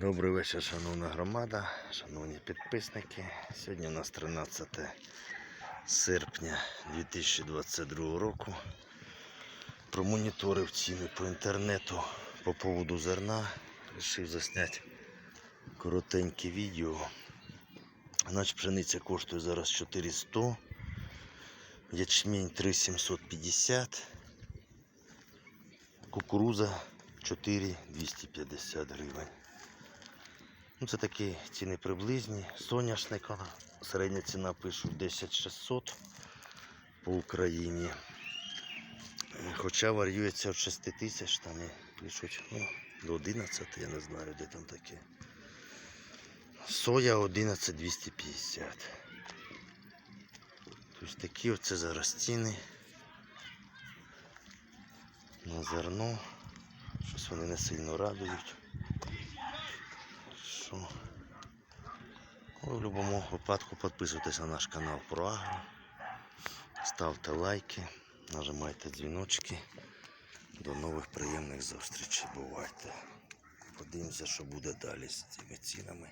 Добрий вечір, шановна громада, шановні підписники. Сьогодні у нас 13 серпня 2022 року. Промоніторив ціни по інтернету по поводу зерна. Рішив засняти коротеньке відео. Значить, пшениця коштує зараз 400, ячмінь 3750, кукуруза 4250 гривень. Ну, це такі ціни приблизні. Соняшник, вона, середня ціна пишу 10600 по Україні. Хоча варюється від 6 тисяч, там і пишуть ну, до 11, я не знаю, де там таке. Соя 11250. Тобто такі оце зараз ціни на зерно. Щось вони не сильно радують. Що? Ну, в будь-якому випадку підписуйтесь на наш канал про Агро. Ставте лайки, нажимайте дзвіночки. До нових приємних зустрічей. Бувайте. Подивимося, що буде далі з цими цінами.